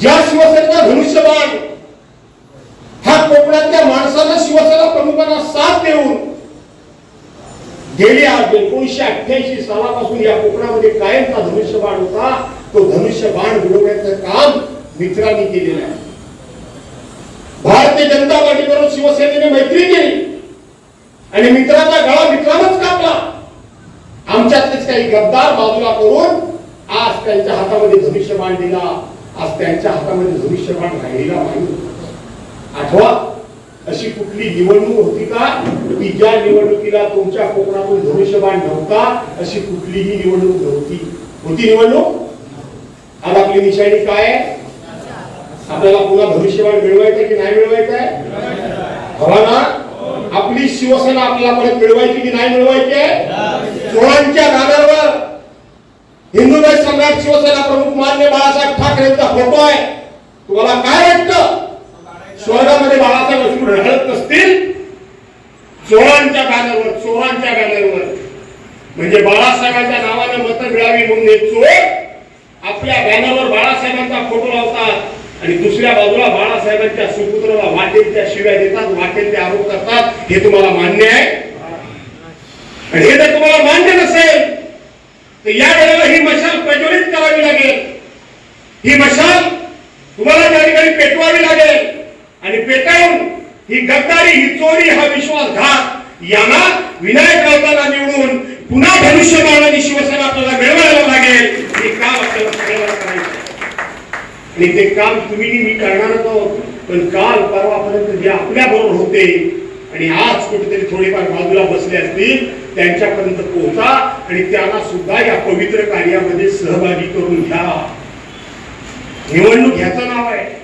ज्या शिवसेनेचा धनुष्यबाण हा कोकणातल्या माणसाला शिवसेना प्रमुखांना साथ देऊन गेल्या एकोणीशे अठ्ठ्याऐंशी सालापासून या कोकणामध्ये कायमचा धनुष्यबाण होता तो धनुष्यबाण बुडवण्याचं काम मित्रांनी केलेलं आहे. भारतीय जनता पार्टीबरोबर शिवसेनेने मैत्री केली आणि मित्राचा गळा मित्रानच कापला. आमच्यातलेच काही गद्दार बाजूला करून आज त्यांच्या हातामध्ये धनुष्यबाण दिला. आज त्यांच्या हातामध्ये भविष्यवाण राहिलेला नाही. आठवा अशी कुठली निवडणूक होती का? की ज्या निवडणुकीला तुमच्या कोकणातून भविष्यवाण नव्हता अशी कुठलीही निवडणूक नव्हती. होती निवडणूक? आज आपली निशाणी काय आपल्याला पुन्हा भविष्यवाण मिळवायचं की नाही मिळवायचं आहे? हवा ना? आपली शिवसेना आपल्याला परत मिळवायची की नाही मिळवायची चोळांच्या गाण्यावर हिंदू सम्राट शिवसेना प्रमुख मान्य बाळासाहेब ठाकरेंचा फोटो आहे तुम्हाला काय वाटतं? स्वर्गामध्ये बाळासाहेब वस्तू रडत नसतील? चोरांच्या बॅनरवर चोरांच्या बॅनरवर म्हणजे बाळासाहेबांच्या नावाने मतं मिळावी म्हणून हे चोर आपल्या बॅनरवर बाळासाहेबांचा फोटो लावतात आणि दुसऱ्या बाजूला बाळासाहेबांच्या सुपुत्राला वाटेल त्या शिव्या देतात वाटेल ते आरोप करतात. हे तुम्हाला मान्य आहे? आणि हे जर तुम्हाला मान्य नसेल तर या वेळेला ही मशाल प्रज्वलित करावी लागेल. ही मशाल ठिकाणी लागेल. आणि पेटावून ही गद्दारी ही चोरी हा विश्वासघात यांना विनायक राऊतांना निवडून पुन्हा भविष्य मारणारी शिवसेना आपल्याला मिळवायला लागेल. हे काम आपल्याला सगळ्यांना करायचं आणि ते काम तुम्ही मी करणारच आहोत पण काल परवापर्यंत जे आपल्या बरोबर होते आणि आज कुठेतरी थोडेफार बाजूला बसले असतील त्यांच्यापर्यंत पोहोचा आणि त्यांना सुद्धा या पवित्र कार्यामध्ये सहभागी करून घ्या. निवडणूक ह्याचं नाव आहे.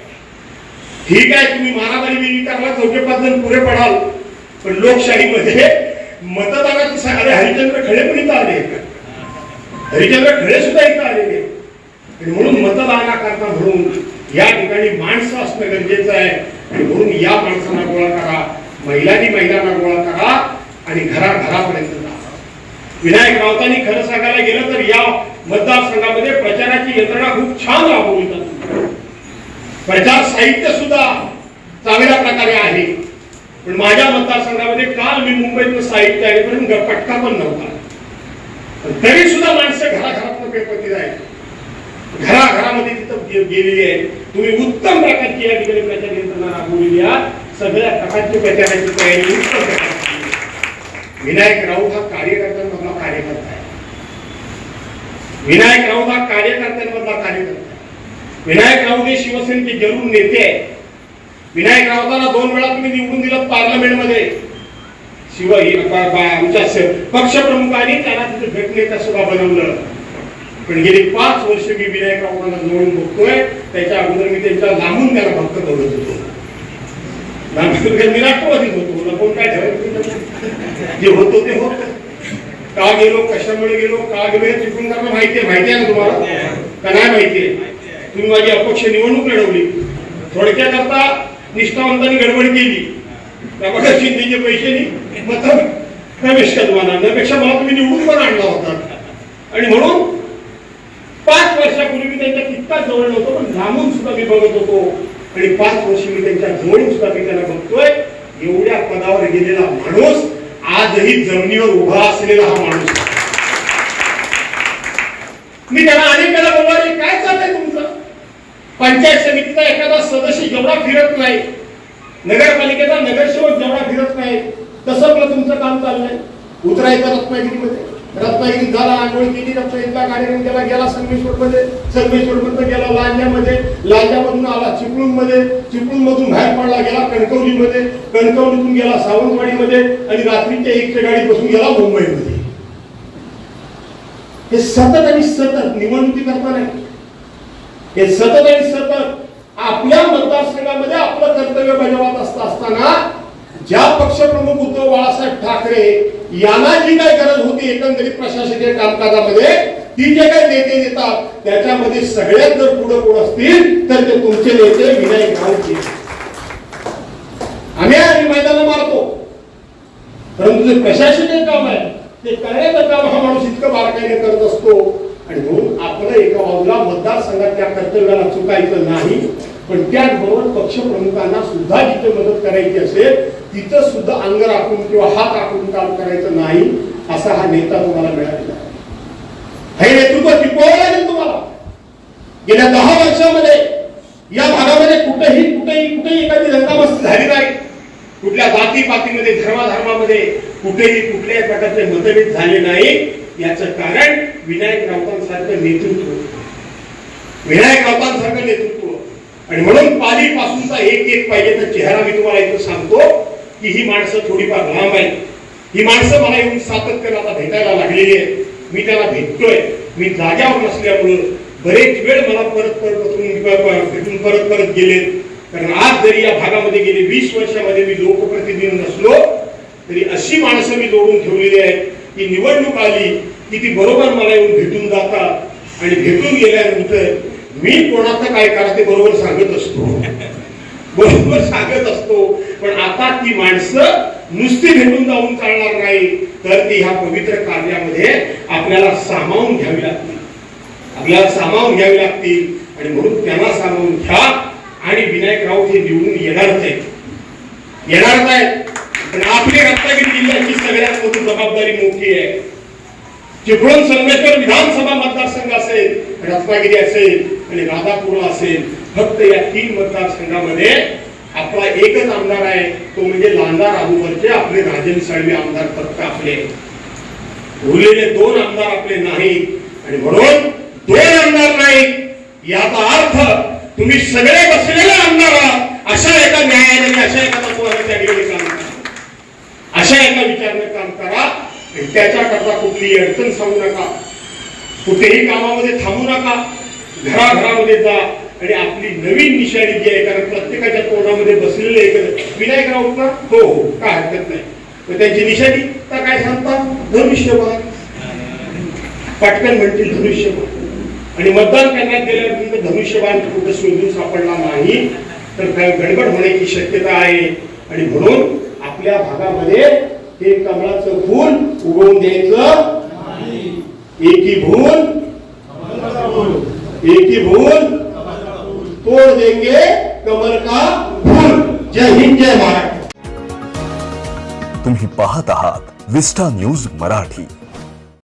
ठीक आहे तुम्ही मारामारी बिरी करला चौथे पाच जण पुरे पडाल. पण लोकशाहीमध्ये मतदानाची सांगा हरिचंद्र खळे पण इथं आले. हरिचंद्र खळे सुद्धा इथं आलेले. आणि म्हणून मतदानाकरता म्हणून या ठिकाणी माणसं असणं गरजेचं आहे. आणि म्हणून या माणसांना गोळा करा. महिलांनी महिलांना गोळा करा. आणि घराघरापर्यंत जा. विनायक राऊतांनी खरं सांगायला गेलं तर या मतदारसंघामध्ये प्रचाराची यंत्रणा खूप छान राबवली जाते. प्रचार साहित्य सुद्धा चांगल्या प्रकारे आहे. पण माझ्या मतदारसंघामध्ये काल मी मुंबईतलं साहित्य आहे पण पटका पण नव्हता. तरी सुद्धा माणसं घराघरात पेपरती जायची घराघरामध्ये तिथं गेलेली आहे तुम्ही उत्तम प्रकारची या ठिकाणी प्रचार यंत्रणा राबवलेली आहात सगळ्या प्रकारची प्रचाराची तयारी उत्तम प्रकारची विनायक राऊत हा कार्यकर्त्यांमधला कार्यकर्ता आहे. विनायक राऊत हा कार्यकर्त्यांमधला कार्यकर्ता विनायक राऊत हे शिवसेनेचे जरूर नेते आहे विनायक राऊतांना दोन वेळा तुम्ही निवडून दिलं पार्लमेंटमध्ये. शिव ही आमच्या पक्षप्रमुखांनी त्यांना तिथे भेटनेता सुद्धा बनवलं. पण गेली पाच वर्ष मी विनायक राऊतांना जोडून बघतोय. त्याच्या अगोदर मी त्यांच्या लांबून त्याला भक्त बघत होतो. लांबून मी राष्ट्रवादीत होतो. कोण काय ठरवत जे होतो ते होत. का गेलो कशामुळे गेलो का गेलो हे चुकून करणं माहिती आहे माहिती आहे ना तुम्हाला? का नाही माहितीये तुम्ही माझी अपक्ष निवडणूक लढवली. थोडक्यात आता निष्ठावंतांनी गडबड केली. त्यामुळे शिंदेचे पैसे मत प्रवेश का तुम्हाला मला तुम्ही निवडून पण आणला होता. आणि म्हणून पाच वर्षापूर्वी मी त्यांच्या तितकाच जवळ नव्हतो पण लांबून सुद्धा मी बघत होतो. आणि पाच वर्ष मी त्यांच्या जवळ सुद्धा मी त्यांना बघतोय. एवढ्या पदावर गेलेला माणूस आजही जमिनीवर उभा असलेला हा माणूस. मी त्याला अनेक वेळा बोलवायचे पंचायत समितीचा एखादा सदस्य जेवढा फिरत नाही नगरपालिकेचा नगरसेवक जेवढा फिरत नाही तसं आपलं तुमचं काम चाललंय उतरायचं रत्नागिरीमध्ये. रत्नागिरीत झाला आंघोळ केली रत्नागिरीला कार्यक्रम केला गेला संगमेश्वर मध्ये संगमेश्वर मधून गेला लांजामध्ये लांजामधून आला चिपळूणमध्ये चिपळूण मधून बाहेर पडला गेला कणकवलीमध्ये. कणकवलीतून गेला सावंतवाडीमध्ये आणि रात्रीच्या एकच्या गाडी बसून गेला मुंबईमध्ये. हे सतत आणि सतत निवडणुकी करता नाही हे सतत आणि सतत आपल्या मतदारसंघामध्ये आपलं कर्तव्य बजावत असता असताना ज्या पक्षप्रमुख उद्धव बाळासाहेब ठाकरे यांना जी काही गरज होती एकंदरीत प्रशासकीय कामकाजामध्ये ती जे काही नेते देतात त्याच्यामध्ये सगळ्यात जर पुढे कोण असतील तर ते तुमचे नेते विनायक राऊत आम्ही आम्ही मैदाना मारतो. परंतु जे प्रशासकीय काम आहे ते करायचं काम हा माणूस इतकं बारकाईने करत असतो? आणि म्हणून आपलं एका बाजूला मतदारसंघात त्या कर्तव्याला चुकायचं नाही पण त्याचबरोबर पक्षप्रमुखांना सुद्धा जिथे मदत करायची असेल तिथं सुद्धा अंग राखून किंवा हात राखून काम करायचं नाही असा हा नेता तुम्हाला मिळालेला हे नेतृत्व टिकवावं लागेल तुम्हाला. गेल्या दहा वर्षामध्ये या भागामध्ये कुठेही कुठेही कुठेही एखादी दंगामस्ती झाली नाही. कुठल्या जाती पातीमध्ये धर्माधर्मामध्ये कुठेही कुठल्याही प्रकारचे मतभेद झाले नाही. याचं कारण विनायक राऊतांसारखं नेतृत्व विनायक राऊतांसारखं नेतृत्व आणि म्हणून पालीपासूनचा एक एक पाहिजे तर चेहरा मी तुम्हाला इथं सांगतो की ही माणसं थोडीफार लांब आहेत. ही माणसं मला येऊन सातत्यानं आता भेटायला लागलेली आहेत. मी त्याला भेटतोय. मी जाग्यावर नसल्यामुळं बरेच वेळ मला परत परत उचलून भेटून परत परत गेले. कारण आज जरी या भागामध्ये गेले वीस वर्षामध्ये मी लोकप्रतिनिधी नसलो तरी अशी माणसं मी जोडून ठेवलेली आहेत. की निवडणूक आली की ती बरोबर मला येऊन भेटून जातात. आणि भेटून गेल्यानंतर मी कोणाचं काय करा ते बरोबर सांगत असतो. बरोबर सांगत असतो. पण आता ती माणसं नुसती भेटून जाऊन चालणार नाही. तर ती ह्या पवित्र कार्यामध्ये आपल्याला सामावून घ्यावी लागतील. आपल्याला सामावून घ्यावी लागतील. आणि म्हणून त्यांना सामावून घ्या. आणि विनायक राऊत हे निवडून येणारच आहेत. येणारच आहेत. आणि आपली रत्नागिरी जिल्ह्याची सगळ्यात मोठी जबाबदारी मोठी आहे. चिपळूण संगमेश्वर विधानसभा मतदारसंघ असेल रत्नागिरी असेल आणि राधापूर असेल फक्त या तीन मतदारसंघामध्ये आपला एकच आमदार आहे. तो म्हणजे लांडा राहूवरचे आपले राजन साळवी आमदार फक्त आपले. उरलेले दोन आमदार आपले नाही आणि म्हणून दोन आमदार नाही याचा अर्थ तुम्ही सगळे बसलेले आमदार आहात. अशा एका न्यायालयाने अशा एका तत्वाने त्या ठिकाणी अशा एका विचाराने काम करा आणि त्याच्याकरता कुठलीही अडचण सांगू नका. कुठेही कामामध्ये थांबू नका. घराघरामध्ये जा आणि आपली नवीन निशाणी जी आहे कारण प्रत्येकाच्या तोंडामध्ये बसलेलं आहे विनायक राऊत का हो हो काय हरकत नाही. तर त्यांची निशाणी तर काय सांगतात धनुष्यबाण पटकन म्हणतील धनुष्यबाण आणि मतदान करण्यात गेल्यानंतर धनुष्यबाण कुठं शोधून सापडला नाही तर काय गडबड होण्याची शक्यता आहे. आणि म्हणून आपल्या भागामध्ये हे कमळाचं फूल उगवून द्यायचं एकी भूल एकी भूल, तोड़ देंगे कमल का फूल. जय हिंद, जय महाराष्ट्र. तुम्ही पाहत आहात विस्टा न्यूज़ मराठी.